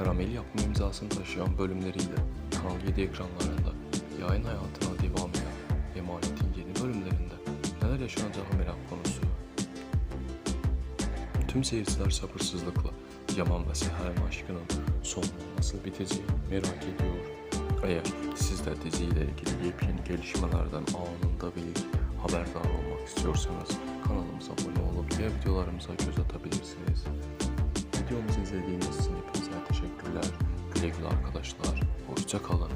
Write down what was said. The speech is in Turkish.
Karamel yapma imzasını taşıyan bölümleriyle Kanal 7 ekranlarında yayın hayatına devam eden Emanet'in yeni bölümlerinde neler yaşanacağı merak konusu. Tüm seyirciler sabırsızlıkla Yaman ve Seher'in aşkının sonu nasıl biteceği merak ediyor. Eğer siz de diziyle ilgili yepyeni gelişmelerden anında bilip haberdar olmak istiyorsanız kanalımıza abone olup diğer videolarımıza göz atabilirsiniz. Güle güle arkadaşlar. Hoşça kalın.